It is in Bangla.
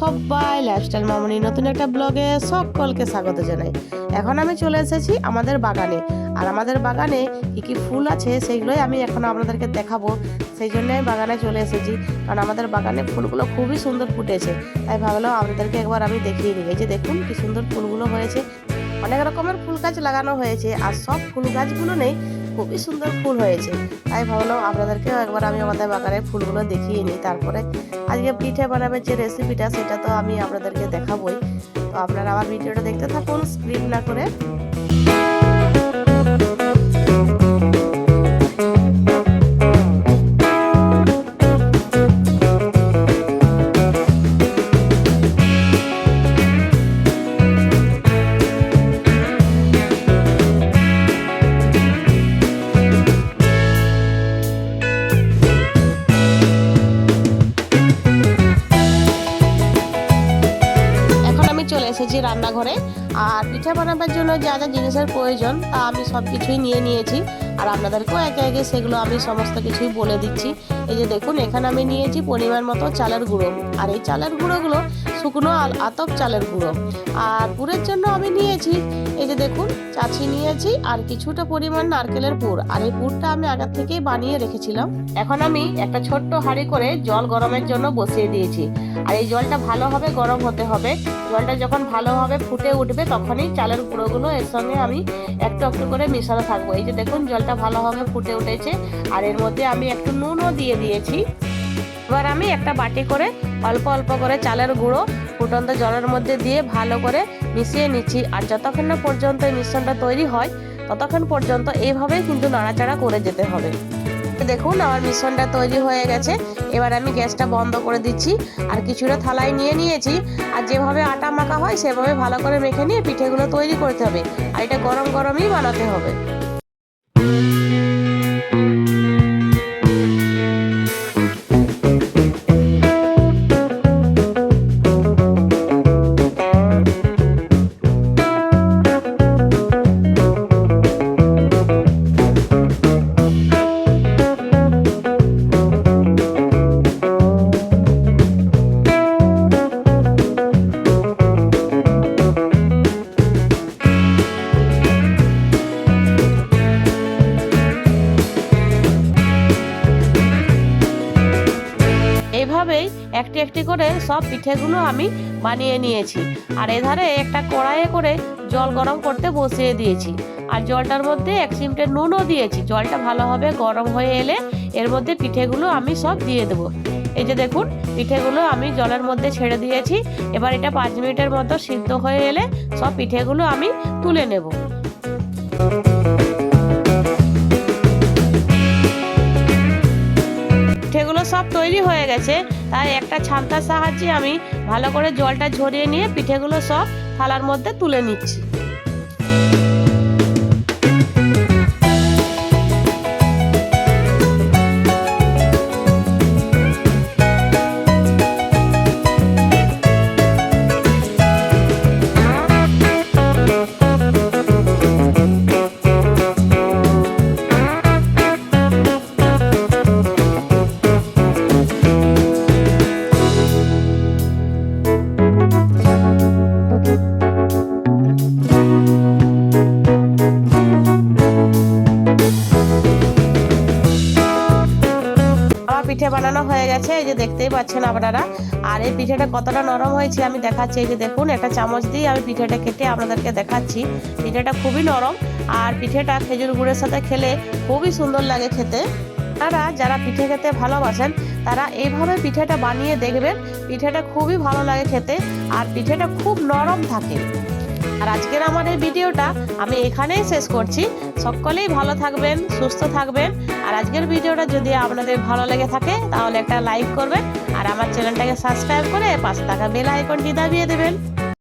সবাই লাইফস্টাইল মামনি, নতুন একটা ব্লগে সকলকে স্বাগত জানাই। এখন আমি চলে এসেছি আমাদের বাগানে। আর আমাদের বাগানে কী কী ফুল আছে সেইগুলোই আমি এখন আপনাদেরকে দেখাবো। সেই জন্য আমি বাগানে চলে এসেছি। কারণ আমাদের বাগানে ফুলগুলো খুবই সুন্দর ফুটেছে। তাই ভাবলাম আপনাদেরকে একবার আমি দেখিয়ে দিই। এই যে দেখুন কী সুন্দর ফুলগুলো হয়েছে। অনেক রকমের ফুল গাছ লাগানো হয়েছে। আর সব ফুল গাছগুলো নেই খুবই সুন্দর ফুল হয়েছে। তাই ভাবলাম আপনাদেরকেও একবার আমি আমাদের বাগানের ফুলগুলো দেখিয়ে নিই। তারপরে আজকে পিঠে বানাবে যে রেসিপিটা সেটা তো আমি আপনাদেরকে দেখাবই। তো আপনারা আমার ভিডিওটা দেখতে থাকুন স্ক্রিন না করে। এসেছি রান্নাঘরে, আর পিঠা বানাবার জন্য যা যা জিনিসের প্রয়োজন, তা আমি সব কিছুই নিয়ে নিয়েছি। আর আপনাদেরকেও একে একে সেগুলো আমি সমস্ত কিছুই বলে দিচ্ছি। এই যে দেখুন, এখানে আমি নিয়েছি পরিমাণ মতো চালের গুঁড়ো। আর এই চালের গুঁড়োগুলো শুকনো আল- আতপ চালের গুঁড়ো। আর পুরের জন্য আমি নিয়েছি, এই যে দেখুন, চাছি নিয়েছি আর কিছুটা পরিমাণ নারকেলের পুর আর এই পুরটা আমি আগের থেকেই বানিয়ে রেখেছিলাম। এখন আমি একটা ছোট্ট হাঁড়ি করে জল গরমের জন্য বসিয়ে দিয়েছি। আর এই জলটা ভালোভাবে গরম হতে হবে। জলটা যখন ভালোভাবে ফুটে উঠবে, তখনই চালের গুঁড়োগুলো এর সঙ্গে আমি একটু একটু করে মিশানো থাকব। এই যে দেখুন, জলটা ভালোভাবে ফুটে উঠেছে। আর এর মধ্যে আমি একটু নুনও দিয়ে দিয়েছি। এবার আমি একটা বাটি করে অল্প অল্প করে চালের গুঁড়ো ফুটন্ত জলের মধ্যে দিয়ে ভালো করে মিশিয়ে নিচ্ছি। আর যতক্ষণ না পর্যন্ত এই মিশ্রণটা তৈরি হয়, ততক্ষণ পর্যন্ত এইভাবেই কিন্তু নাড়াচাড়া করে যেতে হবে। দেখুন, আমার মিশ্রণটা তৈরি হয়ে গেছে। এবার আমি গ্যাসটা বন্ধ করে দিচ্ছি আর কিছুটা থালায় নিয়ে নিয়েছি। আর যেভাবে আটা মাখা হয়, সেভাবে ভালো করে মেখে নিয়ে পিঠেগুলো তৈরি করতে হবে। আর এটা গরম গরমই বানাতে হবে। একটি একটি করে সব পিঠেগুলো আমি বানিয়ে নিয়েছি। আর এধারে একটা কড়াইয়ে করে জল গরম করতে বসিয়ে দিয়েছি। আর জলটার মধ্যে এক চিমটে নুনও দিয়েছি। জলটা ভালোভাবে গরম হয়ে এলে এর মধ্যে পিঠেগুলো আমি সব দিয়ে দেবো। এই যে দেখুন, পিঠেগুলো আমি জলের মধ্যে ছেড়ে দিয়েছি। এবার এটা পাঁচ মিনিটের মতো সিদ্ধ হয়ে এলে সব পিঠেগুলো আমি তুলে নেব। পিঠেগুলো সব তৈরি হয়ে গেছে। তাই একটা ছান্তার সাহায্যে আমি ভালো করে জলটা ঝরিয়ে নিয়ে পিঠেগুলো সব থালার মধ্যে তুলে নিচ্ছি। বানানো হয়ে গেছে, এই যে দেখতেই পাচ্ছেন আপনারা। আর এই পিঠেটা কতটা নরম হয়েছে আমি দেখাচ্ছি, এই যে দেখুন, একটা চামচ দিয়ে আমি পিঠেটা কেটে আপনাদেরকে দেখাচ্ছি। পিঠেটা খুবই নরম, আর পিঠেটা খেজুর গুড়ের সাথে খেলে খুবই সুন্দর লাগে খেতে। আপনারা যারা পিঠে খেতে ভালোবাসেন, তারা এইভাবে পিঠেটা বানিয়ে দেখবেন, পিঠেটা খুবই ভালো লাগে খেতে, আর পিঠেটা খুব নরম থাকে। আর আজকের আমার এই ভিডিওটা আমি এখানেই শেষ করছি। সকলেই ভালো থাকবেন, সুস্থ থাকবেন। আর আজকের ভিডিওটা যদি আপনাদের ভালো লেগে থাকে, তাহলে একটা লাইক করবেন। আর আমার চ্যানেলটাকে সাবস্ক্রাইব করে পাশে থাকা বেল আইকনটি দাবিয়ে দেবেন।